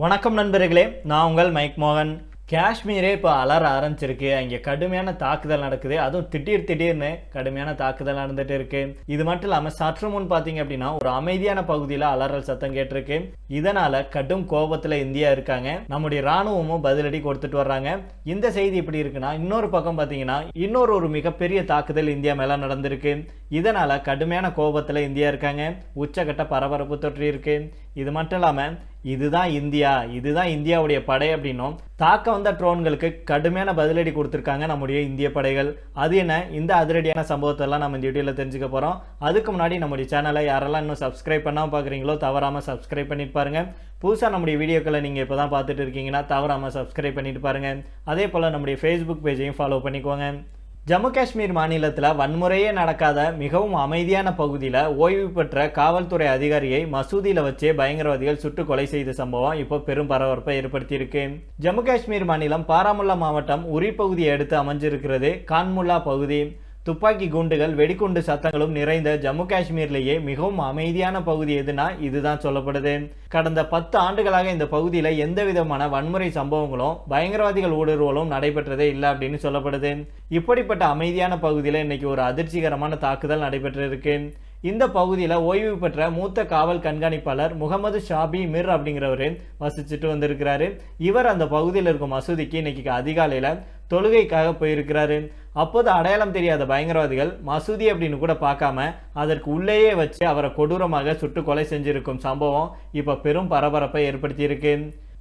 வணக்கம் நண்பர்களே நான் உங்கள் மைக் மோகன். காஷ்மீரே இப்போ அலற ஆரம்பிச்சிருக்கு. அங்கே கடுமையான தாக்குதல் நடக்குது. அதுவும் திடீர் திடீர்னு கடுமையான தாக்குதல் நடந்துட்டு இருக்கு. இது மட்டும் இல்லாமல் சற்று முன் பார்த்தீங்க அப்படின்னா ஒரு அமைதியான பகுதியில் அலறல் சத்தம் கேட்டிருக்கு. இதனால கடும் கோபத்தில் இந்தியா இருக்காங்க. நம்முடைய ராணுவமும் பதிலடி கொடுத்துட்டு வர்றாங்க. இந்த செய்தி இப்படி இருக்குன்னா இன்னொரு பக்கம் பார்த்தீங்கன்னா இன்னொரு ஒரு மிகப்பெரிய தாக்குதல் இந்தியா மேலே நடந்திருக்கு. இதனால கடுமையான கோபத்தில் இந்தியா இருக்காங்க. உச்சகட்ட பரபரப்பு தொற்றி இருக்கு இது மட்டும் இல்லாமல் இதுதான் இந்தியா இதுதான் இந்தியாவுடைய படை அப்படின்னும் தாக்க வந்த ட்ரோன்களுக்கு கடுமையான பதிலடி கொடுத்துருக்காங்க நம்முடைய இந்திய படைகள். அது என்ன? இந்த அதிரடியான சம்பவத்தெல்லாம் நம்ம இந்த வீடியோவில் தெரிஞ்சுக்க போகிறோம் அதுக்கு முன்னாடி நம்முடைய சேனலை யாரெல்லாம் இன்னும் சப்ஸ்கிரைப் பண்ணாமல் பார்க்குறீங்களோ தவறாமல் சப்ஸ்கிரைப் பண்ணிட்டு பாருங்கள் புதுசாக நம்முடைய வீடியோக்களை நீங்கள் இப்போ தான் பார்த்துட்டு இருக்கீங்கன்னா தவறாமல் சப்ஸ்கிரைப் பண்ணிட்டு பாருங்கள் அதே போல் நம்முடைய ஃபேஸ்புக் பேஜையும் ஃபாலோ பண்ணிக்கோங்க. ஜம்மு காஷ்மீர் மாநிலத்தில் வன்முறையே நடக்காத மிகவும் அமைதியான பகுதியில் ஓய்வு பெற்ற காவல்துறை அதிகாரியை மசூதியில் வச்சே பயங்கரவாதிகள் சுட்டு கொலை செய்த சம்பவம் இப்போ பெரும் பரபரப்பை ஏற்படுத்தியிருக்கு. ஜம்மு காஷ்மீர் மாநிலம் பாராமுல்லா மாவட்டம் உரி பகுதியை அடுத்து அமைஞ்சிருக்கிறது கான்முல்லா பகுதி. துப்பாக்கி குண்டுகள் வெடிகுண்டு சத்தங்களும் நிறைந்த ஜம்மு காஷ்மீர்லேயே மிகவும் அமைதியான பகுதி எதுனா இதுதான் சொல்லப்படுது. கடந்த பத்து ஆண்டுகளாக இந்த பகுதியில் எந்த விதமான வன்முறை சம்பவங்களும் பயங்கரவாதிகள் ஊடுருவலும் நடைபெற்றதே இல்லை அப்படின்னு சொல்லப்படுது. இப்படிப்பட்ட அமைதியான பகுதியில் இன்னைக்கு ஒரு அதிர்ச்சிகரமான தாக்குதல் நடைபெற்றிருக்கு. இந்த பகுதியில் ஓய்வு பெற்ற மூத்த காவல் கண்காணிப்பாளர் முகமது ஷாபி மிர் அப்படிங்கிறவர் வசிச்சுட்டு வந்திருக்கிறாரு. இவர் அந்த பகுதியில் இருக்கும் மசூதிக்கு இன்னைக்கு அதிகாலையில் தொழுகைக்காக போயிருக்கிறாரு. அப்போது அடையாளம் தெரியாத பயங்கரவாதிகள் மசூதி அப்படின்னு கூட பார்க்காம அதற்கு உள்ளேயே வச்சு அவரை கொடூரமாக சுட்டு கொலை செஞ்சிருக்கும் சம்பவம் இப்போ பெரும் பரபரப்பை ஏற்படுத்தியிருக்கு.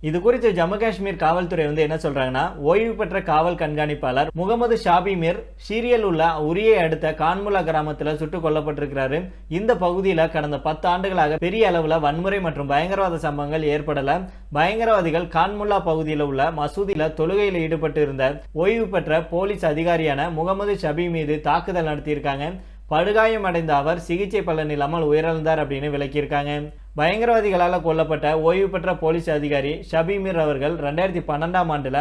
இது குறித்து ஜம்மு காஷ்மீர் காவல்துறை வந்து என்ன சொல்றாங்கன்னா ஓய்வு பெற்ற காவல் கண்காணிப்பாளர் முகமது ஷாபி மிர் ஷீரியல் உள்ள உரியை அடுத்த கான்முலா கிராமத்தில் சுட்டுக் கொல்லப்பட்டிருக்கிறாரு. இந்த பகுதியில் கடந்த பத்து ஆண்டுகளாக பெரிய அளவில் வன்முறை மற்றும் பயங்கரவாத சம்பவங்கள் ஏற்படல. பயங்கரவாதிகள் கான்முல்லா பகுதியில் உள்ள மசூதியில் தொழுகையில் ஈடுபட்டு இருந்த ஓய்வு பெற்ற போலீஸ் அதிகாரியான முகமது ஷபி மீது தாக்குதல் நடத்தியிருக்காங்க. படுகாயம் அடைந்த அவர் சிகிச்சை பலன் இல்லாமல் உயிரிழந்தார் அப்படின்னு விளக்கியிருக்காங்க. பயங்கரவாதிகளால் கொல்லப்பட்ட ஓய்வு பெற்ற போலீஸ் அதிகாரி ஷபிமீர் அவர்கள் ரெண்டாயிரத்தி பன்னெண்டாம் ஆண்டில்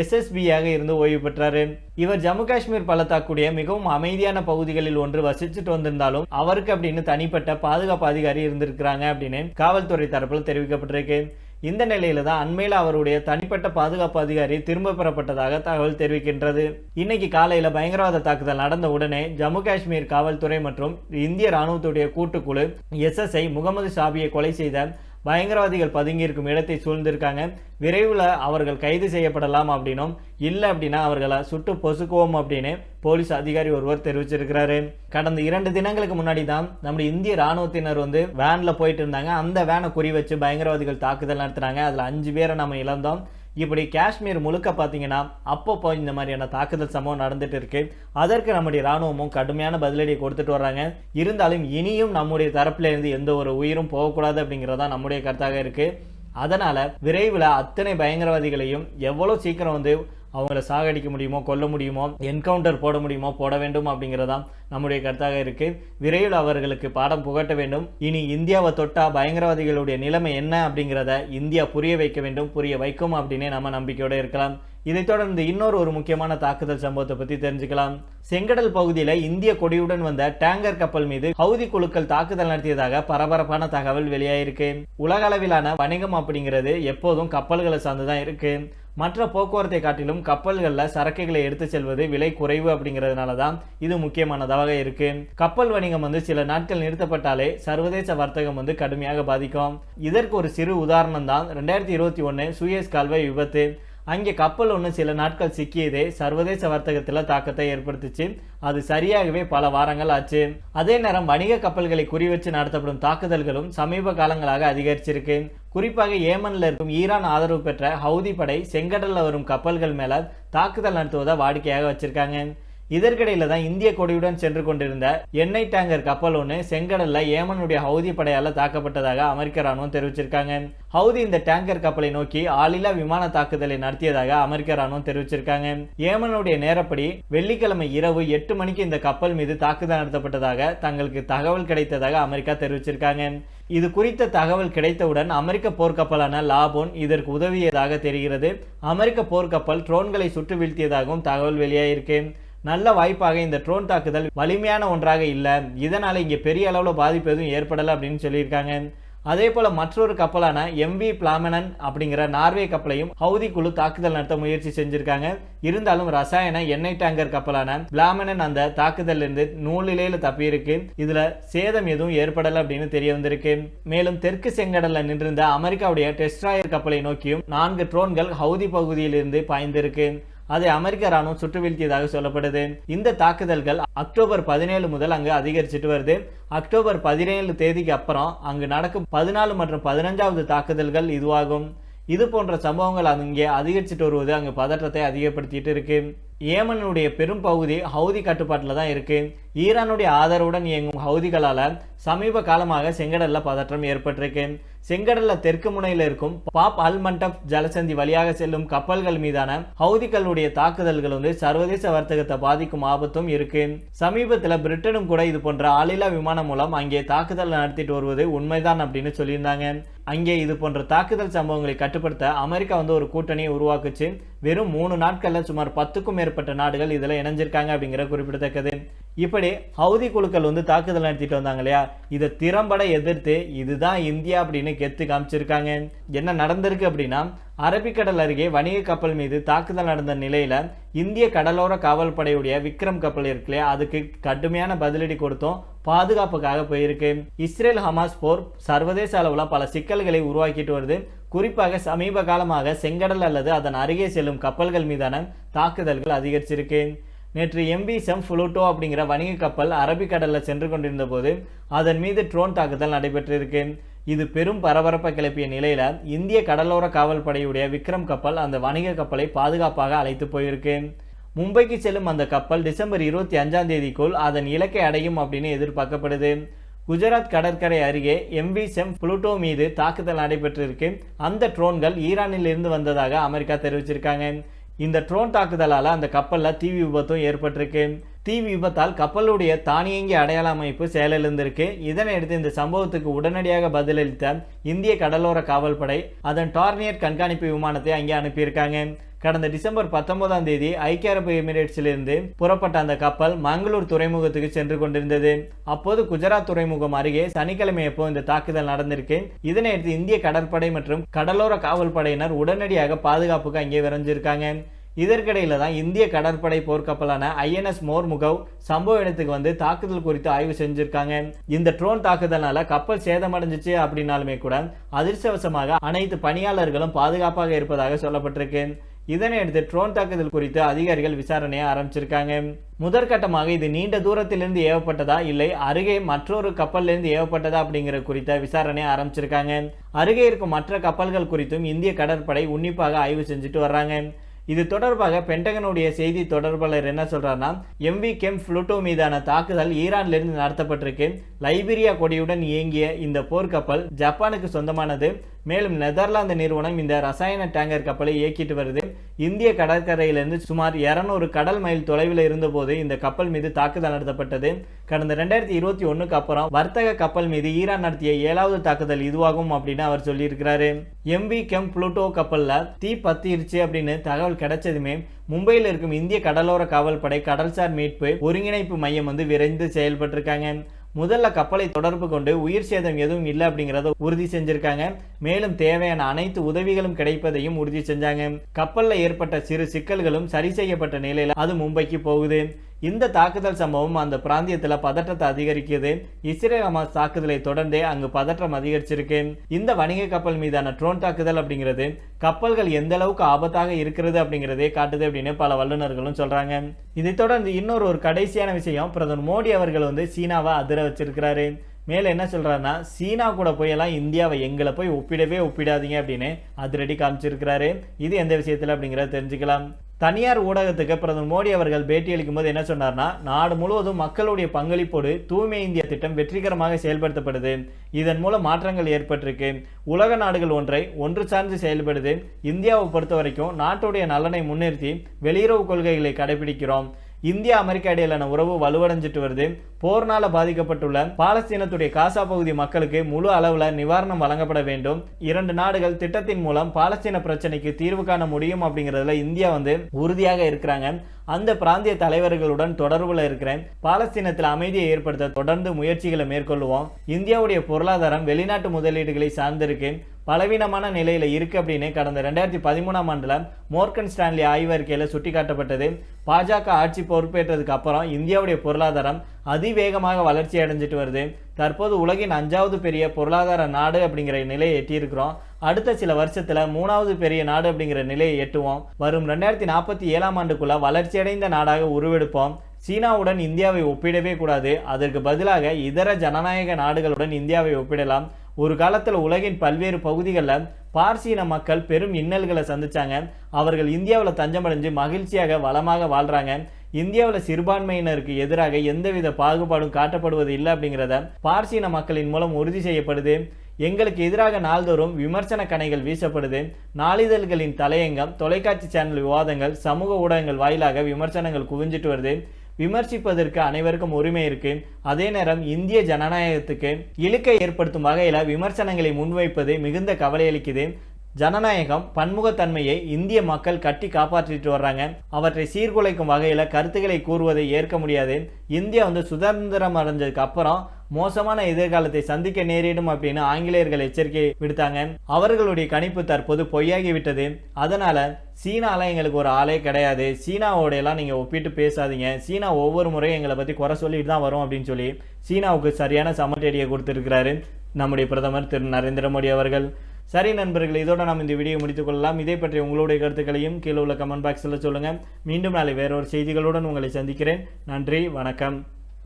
எஸ்எஸ்பியாக இருந்து ஓய்வு பெற்றார். இவர் ஜம்மு காஷ்மீர் பள்ளத்தாக்குடைய மிகவும் அமைதியான பகுதிகளில் ஒன்று வசிச்சுட்டு வந்திருந்தாலும் அவருக்கு அப்படின்னு தனிப்பட்ட பாதுகாப்பு அதிகாரி இருந்திருக்கிறாங்க அப்படின்னு காவல்துறை தரப்பில் தெரிவிக்கப்பட்டிருக்கு. இந்த நிலையில தான் அண்மையில் அவருடைய தனிப்பட்ட பாதுகாப்பு அதிகாரி திரும்ப பெறப்பட்டதாக தகவல் தெரிவிக்கின்றது. இன்னைக்கு காலையில பயங்கரவாத தாக்குதல் நடந்த உடனே ஜம்மு காஷ்மீர் காவல்துறை மற்றும் இந்திய ராணுவத்துடைய கூட்டுக்குழு எஸ்எஸ்ஐ முகமது ஷாபியை கொலை செய்த பயங்கரவாதிகள் பதுங்கியிருக்கும் இடத்தை சூழ்ந்திருக்காங்க. விரைவில் அவர்கள் கைது செய்யப்படலாம் அப்படின்னும் இல்லை அப்படின்னா அவர்களை சுட்டு பொசுக்குவோம் அப்படின்னு போலீஸ் அதிகாரி ஒருவர் தெரிவிச்சிருக்கிறாரு. கடந்த இரண்டு தினங்களுக்கு முன்னாடி தான் நம்முடைய இந்திய ராணுவத்தினர் வந்து வேனில் போயிட்டு இருந்தாங்க. அந்த வேனை குறி வச்சு பயங்கரவாதிகள் தாக்குதல் நடத்துனாங்க அதில் அஞ்சு பேரை நம்ம இழந்தோம். இப்படி காஷ்மீர் முழுக்க பார்த்தீங்கன்னா அப்பப்போ இந்த மாதிரியான தாக்குதல் சம்பவம் நடந்துட்டு இருக்கு. அதற்கு நம்முடைய ராணுவமும் கடுமையான பதிலடியை கொடுத்துட்டு வர்றாங்க. இருந்தாலும் இனியும் நம்முடைய தரப்பிலிருந்து எந்த ஒரு உயிரும் போகக்கூடாது அப்படிங்கிறதா நம்முடைய கருத்தாக இருக்கு. அதனால விரைவில் அத்தனை பயங்கரவாதிகளையும் எவ்வளோ சீக்கிரம் வந்து அவங்கள சாகடிக்க முடியுமோ கொல்ல முடியுமோ என்கவுண்டர் போட முடியுமோ போட வேண்டும் அப்படிங்கிறதாம் நம்முடைய கருத்தாக இருக்கு. விரைவில் அவர்களுக்கு பாடம் புகட்ட வேண்டும். இனி இந்தியாவை தொட்டா பயங்கரவாதிகளுடைய நிலைமை என்ன அப்படிங்கிறத இந்தியா புரிய வைக்க வேண்டும் புரிய வைக்கும் அப்படின்னே நம்ம நம்பிக்கையோடு இருக்கலாம். இதைத் தொடர்ந்து இன்னொரு ஒரு முக்கியமான தாக்குதல் சம்பவத்தை பத்தி தெரிஞ்சுக்கலாம். செங்கடல் பகுதியில் இந்திய கொடியுடன் வந்த டேங்கர் கப்பல் மீது ஹவுதி குழுக்கள் தாக்குதல் நடத்தியதாக பரபரப்பான தகவல் வெளியாயிருக்கு. உலக அளவிலான வணிகம் அப்படிங்கிறது எப்போதும் கப்பல்களை சார்ந்து தான் இருக்கு. மற்ற போக்குவரத்தை காட்டிலும் கப்பல்களில் சரக்குகளை எடுத்து செல்வது விலை குறைவு அப்படிங்கிறதுனால தான் இது முக்கியமானதாக இருக்கு. கப்பல் வணிகம் வந்து சில நாட்கள் நிறுத்தப்பட்டாலே சர்வதேச வர்த்தகம் வந்து கடுமையாக பாதிக்கும். இதற்கு ஒரு சிறு உதாரணம் தான் ரெண்டாயிரத்தி இருபத்தி ஒன்று சுயஸ் கால்வாய் விபத்து. அங்கே கப்பல் ஒன்று சில நாட்கள் சிக்கியதே சர்வதேச வர்த்தகத்தில் தாக்கத்தை ஏற்படுத்துச்சு. அது சரியாகவே பல வாரங்கள் ஆச்சு. அதே நேரம் வணிக கப்பல்களை குறிவச்சு நடத்தப்படும் தாக்குதல்களும் சமீப காலங்களாக அதிகரிச்சிருக்கு. குறிப்பாக ஏமனில் இருக்கும் ஈரான் ஆதரவு பெற்ற ஹவுதி படை செங்கடலில் வரும் கப்பல்கள் மேல தாக்குதல் நடத்துவதை வாடிக்கையாக வச்சிருக்காங்க. இதற்கிடையில தான் இந்திய கொடியுடன் சென்று கொண்டிருந்த எண்ணெய் டேங்கர் கப்பல் ஒன்று செங்கடல்ல ஏமனுடைய ஹவுதி படையால தாக்கப்பட்டதாக அமெரிக்க ராணுவம் தெரிவிச்சிருக்காங்க. ஹவுதி இந்த டேங்கர் கப்பலை நோக்கி ஆளில்லா விமான தாக்குதலை நடத்தியதாக அமெரிக்க ராணுவம் தெரிவிச்சிருக்காங்க. ஏமனுடைய நேரப்படி வெள்ளிக்கிழமை இரவு எட்டு மணிக்கு இந்த கப்பல் மீது தாக்குதல் நடத்தப்பட்டதாக தங்களுக்கு தகவல் கிடைத்ததாக அமெரிக்கா தெரிவிச்சிருக்காங்க. இது குறித்த தகவல் கிடைத்தவுடன் அமெரிக்க போர்க்கப்பலான லாபோன் இதற்கு உதவியதாக தெரிகிறது. அமெரிக்க போர்க்கப்பல் ட்ரோன்களை சுட்டு வீழ்த்தியதாகவும் தகவல் வெளியாயிருக்கு. நல்ல வாய்ப்பாக இந்த ட்ரோன் தாக்குதல் வலிமையான ஒன்றாக இல்லை. இதனால் இங்கே பெரிய அளவில் பாதிப்பு எதுவும் ஏற்படலை அப்படின்னு சொல்லியிருக்காங்க. அதே போல் மற்றொரு கப்பலான எம்வி பிளாமனன் அப்படிங்கிற நார்வே கப்பலையும் ஹவுதி குழு தாக்குதல் நடத்த முயற்சி செஞ்சுருக்காங்க. இருந்தாலும் ரசாயன எண்ணெய் டேங்கர் கப்பலான பிளாமனன் அந்த தாக்குதலிருந்து இருந்து தப்பியிருக்கு. இதில் சேதம் எதுவும் ஏற்படலை அப்படின்னு தெரிய வந்திருக்கு. மேலும் தெற்கு செங்கடலில் நின்றிருந்த அமெரிக்காவுடைய டெஸ்ட்ராயர் கப்பலை நோக்கியும் நான்கு ட்ரோன்கள் ஹவுதி பகுதியிலிருந்து பாய்ந்திருக்கு. அதை அமெரிக்க ராணுவம் சுட்டு வீழ்த்தியதாக சொல்லப்படுது. இந்த தாக்குதல்கள் அக்டோபர் பதினேழு முதல் அங்கு அதிகரிச்சுட்டு வருது. அக்டோபர் பதினேழு தேதிக்கு அப்புறம் அங்கு நடக்கும் பதினாலு மற்றும் பதினஞ்சாவது தாக்குதல்கள் இதுவாகும். இது போன்ற சம்பவங்கள் அங்கே அதிகரிச்சுட்டு வருவது அங்கு பதற்றத்தை அதிகப்படுத்திட்டு இருக்கு. ஏமனுடைய பெரும் பகுதி ஹவுதி கட்டுப்பாட்டில் தான் இருக்குது ஈரானுடைய ஆதரவுடன் இயங்கும் ஹவுதிகளால் சமீப காலமாக செங்கடலில் பதற்றம் ஏற்பட்டிருக்கு. செங்கடலில் தெற்கு முனையில் இருக்கும் பாப் அல் மண்டப் ஜலசந்தி வழியாக செல்லும் கப்பல்கள் மீதான ஹவுதிகளுடைய தாக்குதல்கள் வந்து சர்வதேச வர்த்தகத்தை பாதிக்கும் ஆபத்தும் இருக்கு. சமீபத்தில் பிரிட்டனும் கூட இது போன்ற ஆளில்லா விமானம் மூலம் அங்கே தாக்குதல் நடத்திட்டு வருவது உண்மைதான் அப்படின்னு சொல்லியிருந்தாங்க. அங்கே இது போன்ற தாக்குதல் சம்பவங்களை கட்டுப்படுத்த அமெரிக்கா வந்து ஒரு கூட்டணியை உருவாக்குச்சு. வெறும் மூணு நாட்களில் சுமார் பத்துக்கும் மேற்பட்ட நாடுகள் இதில் இணைஞ்சிருக்காங்க அப்படிங்கிற குறிப்பிடத்தக்கது. இப்படி ஹவுதி குழுக்கள் வந்து தாக்குதல் நடத்திட்டு வந்தாங்க இல்லையா? இதை திறம்பட எதிர்த்து இதுதான் இந்தியா அப்படின்னு கெத்து காமிச்சிருக்காங்க. என்ன நடந்திருக்கு அப்படின்னா அரபிக்கடல் அருகே வணிக கப்பல் மீது தாக்குதல் நடந்த நிலையில இந்திய கடலோர காவல் படையுடைய விக்ரம் கப்பல் இருக்கு இல்லையா? அதுக்கு கடுமையான பதிலடி கொடுத்தோம் பாதுகாப்புக்காக போயிருக்கு. இஸ்ரேல் ஹமாஸ் போர் சர்வதேச அளவில் பல சிக்கல்களை உருவாக்கிட்டு வருது. குறிப்பாக சமீப காலமாக செங்கடல் அல்லது அதன் அருகே செல்லும் கப்பல்கள் மீதான தாக்குதல்கள் அதிகரிச்சிருக்கு. நேற்று எம்பி செம் ஃபுளூட்டோ அப்படிங்கிற வணிக கப்பல் அரபிக்கடலில் சென்று கொண்டிருந்த போது அதன் மீது ட்ரோன் தாக்குதல் நடைபெற்றிருக்கு. இது பெரும் பரபரப்பை கிளப்பிய நிலையில் இந்திய கடலோர காவல் படையுடைய விக்ரம் கப்பல் அந்த வணிக கப்பலை பாதுகாப்பாக அழைத்து போயிருக்கு. மும்பைக்கு செல்லும் அந்த கப்பல் டிசம்பர் இருபத்தி அஞ்சாம் தேதிக்குள் அதன் இலக்கை அடையும் அப்படின்னு எதிர்பார்க்கப்படுது. குஜராத் கடற்கரை அருகே எம்வி செம் புளூட்டோ மீது தாக்குதல் நடைபெற்றிருக்கு. அந்த ட்ரோன்கள் ஈரானில் இருந்து வந்ததாக அமெரிக்கா தெரிவிச்சிருக்காங்க. இந்த ட்ரோன் தாக்குதலால் அந்த கப்பலில் தீ விபத்தும் ஏற்பட்டிருக்கு. தீ விபத்தால் கப்பலுடைய தானியங்கி அடையாள அமைப்பு செயலிழந்திருக்கு. இதனையடுத்து இந்த சம்பவத்துக்கு உடனடியாக பதிலளித்த இந்திய கடலோர காவல்படை அதன் டார்னியர் கண்காணிப்பு விமானத்தை அங்கே அனுப்பியிருக்காங்க. கடந்த டிசம்பர் பத்தொன்பதாம் தேதி ஐக்கிய அரபு எமிரேட்ஸிலிருந்து புறப்பட்ட அந்த கப்பல் மங்களூர் துறைமுகத்துக்கு சென்று கொண்டிருந்தது. அப்போது குஜராத் துறைமுகம் அருகே சனிக்கிழமை எப்போ இந்த தாக்குதல் நடந்திருக்கு இதனையடுத்து இந்திய கடற்படை மற்றும் கடலோர காவல் படையினர் உடனடியாக பாதுகாப்புக்கு அங்கே விரைஞ்சிருக்காங்க இதற்கிடையில தான் இந்திய கடற்படை போர்க்கப்பலான ஐஎன்எஸ் மோர்முகவ் சம்பவ இடத்துக்கு வந்து தாக்குதல் குறித்து ஆய்வு செஞ்சிருக்காங்க. இந்த ட்ரோன் தாக்குதல்னால கப்பல் சேதமடைஞ்சிச்சு அப்படின்னாலுமே கூட அதிர்ஷ்டவசமாக அனைத்து பணியாளர்களும் பாதுகாப்பாக இருப்பதாக சொல்லப்பட்டிருக்கு. இதனையடுத்து ட்ரோன் தாக்குதல் குறித்து அதிகாரிகள் விசாரணையை ஆரம்பிச்சிருக்காங்க. முதற்கட்டமாக இது நீண்ட தூரத்திலிருந்து ஏவப்பட்டதா இல்லை அருகே மற்றொரு கப்பலிலிருந்து ஏவப்பட்டதா அப்படிங்கிற குறித்த விசாரணையை ஆரம்பிச்சிருக்காங்க. அருகே இருக்கும் மற்ற கப்பல்கள் குறித்தும் இந்திய கடற்படை உன்னிப்பாக ஆய்வு செஞ்சுட்டு வர்றாங்க. இது தொடர்பாக பென்டகனுடைய செய்தி தொடர்பாளர் என்ன சொல்றாருன்னா எம்வி கெம் ஃப்ளூட்டோ மீதான தாக்குதல் ஈரான்லிருந்து நடத்தப்பட்டிருக்கு. லைபீரியா கொடியுடன் இயங்கிய இந்த போர்க்கப்பல் ஜப்பானுக்கு சொந்தமானது. மேலும் நெதர்லாந்து நிறுவனம் இந்த ரசாயன டேங்கர் கப்பலை இயக்கிட்டு வருது. இந்திய கடற்கரையிலிருந்து சுமார் இருநூறு கடல் மைல் தொலைவில் இருந்தபோது இந்த கப்பல் மீது தாக்குதல் நடத்தப்பட்டது. கடந்த ரெண்டாயிரத்தி இருபத்தி ஒன்றுக்கு அப்புறம் வர்த்தக கப்பல் மீது ஈரான் நடத்திய ஏழாவது தாக்குதல் இதுவாகும் அப்படின்னு அவர் சொல்லியிருக்கிறாரு. எம்வி கெம் புளூட்டோ கப்பலில் தீ பத்திருச்சு அப்படின்னு தகவல் கிடைச்சதுமே மும்பையில் இருக்கும் இந்திய கடலோர காவல்படை கடல்சார் மீட்பு ஒருங்கிணைப்பு மையம் வந்து விரைந்து செயல்பட்டிருக்காங்க. முதல்ல கப்பலை தொடர்பு கொண்டு உயிர் சேதம் எதுவும் இல்லை அப்படிங்கிறத உறுதி செஞ்சிருக்காங்க. மேலும் தேவையான அனைத்து உதவிகளும் கிடைப்பதையும் உறுதி செஞ்சாங்க. கப்பல்ல ஏற்பட்ட சிறு சிக்கல்களும் சரி செய்யப்பட்ட நிலையில அது மும்பைக்கு போகுது. இந்த தாக்குதல் சம்பவம் அந்த பிராந்தியத்தில் பதற்றத்தை அதிகரிக்குது. இஸ்ரேல் ஹமாஸ் தாக்குதலை தொடர்ந்தே அங்கு பதற்றம் அதிகரிச்சிருக்கு. இந்த வணிக கப்பல் மீதான ட்ரோன் தாக்குதல் அப்படிங்கிறது கப்பல்கள் எந்த அளவுக்கு ஆபத்தாக இருக்கிறது அப்படிங்கிறதே காட்டுது அப்படின்னு பல வல்லுநர்களும் சொல்றாங்க. இதை தொடர்ந்து இன்னொரு ஒரு கடைசியான விஷயம் பிரதமர் மோடி அவர்கள் வந்து சீனாவை அதிர வச்சிருக்கிறாரு. மேலே என்ன சொல்கிறாருன்னா சீனா கூட போய் எல்லாம் இந்தியாவை எங்களை போய் ஒப்பிடவே ஒப்பிடாதீங்க அப்படின்னு அதிரடி காமிச்சிருக்கிறாரு. இது எந்த விஷயத்தில் அப்படிங்கிறத தெரிஞ்சுக்கலாம். தனியார் ஊடகத்துக்கு பிரதமர் மோடி அவர்கள் பேட்டியளிக்கும் போது என்ன சொன்னார்னா நாடு முழுவதும் மக்களுடைய பங்களிப்போடு தூய்மை இந்தியா திட்டம் வெற்றிகரமாக செயல்படுத்தப்படுது. இதன் மூலம் மாற்றங்கள் ஏற்பட்டிருக்கு. உலக நாடுகள் ஒன்றை ஒன்று சார்ந்து செயல்படுது. இந்தியாவை பொறுத்த வரைக்கும் நாட்டுடைய நலனை முன்னிறுத்தி வெளியுறவு கொள்கைகளை கடைபிடிக்கிறோம். இந்தியா அமெரிக்கா இடையிலான உறவு வலுவடைஞ்சிட்டு வருது. போர்னால பாதிக்கப்பட்டுள்ள பாலஸ்தீனத்துடைய காசா பகுதி மக்களுக்கு முழு அளவில் நிவாரணம் வழங்கப்பட வேண்டும். இரண்டு நாடுகள் திட்டத்தின் மூலம் பாலஸ்தீன பிரச்சனைக்கு தீர்வு காண முடியும் அப்படிங்கிறதுல இந்தியா வந்து உறுதியாக இருக்கிறாங்க. அந்த பிராந்திய தலைவர்களுடன் தொடர்புல இருக்கிறேன். பாலஸ்தீனத்தில் அமைதியை ஏற்படுத்த தொடர்ந்து முயற்சிகளை மேற்கொள்வோம். இந்தியாவுடைய பொருளாதாரம் வெளிநாட்டு முதலீடுகளை சார்ந்திருக்கு. பலவீனமான நிலையில் இருக்குது அப்படின்னு கடந்த ரெண்டாயிரத்தி பதிமூணாம் ஆண்டில் மோர்கன் ஸ்டான்லி ஆய்வறிக்கையில சுட்டிக்காட்டப்பட்டது. பாஜக ஆட்சி பொறுப்பேற்றதுக்கு அப்புறம் இந்தியாவுடைய பொருளாதாரம் அதிவேகமாக வளர்ச்சி அடைஞ்சிட்டு வருது. தற்போது உலகின் அஞ்சாவது பெரிய பொருளாதார நாடு அப்படிங்கிற நிலையை எட்டியிருக்கிறோம். அடுத்த சில வருஷத்தில் மூணாவது பெரிய நாடு அப்படிங்கிற நிலையை எட்டுவோம். வரும் ரெண்டாயிரத்தி நாற்பத்தி ஏழாம் ஆண்டுக்குள்ள வளர்ச்சியடைந்த நாடாக உருவெடுப்போம். சீனாவுடன் இந்தியாவை ஒப்பிடவே கூடாது. அதற்கு பதிலாக இதர ஜனநாயக நாடுகளுடன் இந்தியாவை ஒப்பிடலாம். ஒரு காலத்தில் உலகின் பல்வேறு பகுதிகளில் பார்சீன மக்கள் பெரும் இன்னல்களை சந்திச்சாங்க. அவர்கள் இந்தியாவில் தஞ்சமடைஞ்சு மகிழ்ச்சியாக வளமாக வாழ்கிறாங்க இந்தியாவில் சிறுபான்மையினருக்கு எதிராக எந்தவித பாகுபாடும் காட்டப்படுவது இல்லை அப்படிங்கிறத பார்சீன மக்களின் மூலம் உறுதி செய்யப்படுது. எங்களுக்கு எதிராக நாள்தோறும் விமர்சன கணைகள் வீசப்படுது. நாளிதழ்களின் தலையங்கம் தொலைக்காட்சி சேனல் விவாதங்கள் சமூக ஊடகங்கள் வாயிலாக விமர்சனங்கள் குவிஞ்சிட்டு வருது. விமர்சிப்பதற்கு அனைவருக்கும் உரிமை இருக்கு. அதே நேரம் இந்திய ஜனநாயகத்துக்கு இழுக்கை ஏற்படுத்தும் வகையில் விமர்சனங்களை முன்வைப்பது மிகுந்த கவலையளிக்குது ஜனநாயகம் பன்முகத்தன்மையை இந்திய மக்கள் கட்டி காப்பாற்றிட்டு வர்றாங்க. அவற்றை சீர்குலைக்கும் வகையில் கருத்துக்களை கூறுவதை ஏற்க முடியாது. இந்தியா வந்து சுதந்திரம் அடைஞ்சதுக்கு அப்புறம் மோசமான எதிர்காலத்தை சந்திக்க நேரிடும் அப்படின்னு ஆங்கிலேயர்கள் எச்சரிக்கை விடுத்தாங்க. அவர்களுடைய கணிப்பு தற்போது பொய்யாகி விட்டது அதனால சீனாலாம் எங்களுக்கு ஒரு ஆளே கிடையாது. சீனாவோட எல்லாம் ஒப்பிட்டு பேசாதீங்க. சீனா ஒவ்வொரு முறையும் எங்களை பற்றி குறை சொல்லிட்டு தான் வரும் அப்படின்னு சொல்லி சீனாவுக்கு சரியான சமட்டடியை கொடுத்துருக்கிறாரு நம்முடைய பிரதமர் திரு நரேந்திர மோடி அவர்கள். சரி நண்பர்கள் இதோட நாம் இந்த வீடியோ முடித்துக்கொள்ளலாம் இதை பற்றி உங்களுடைய கருத்துக்களையும் கீழே உள்ள கமெண்ட் பாக்ஸில் சொல்லுங்கள் மீண்டும் நாளை வேறொரு செய்திகளுடன் உங்களை சந்திக்கிறேன். நன்றி வணக்கம்.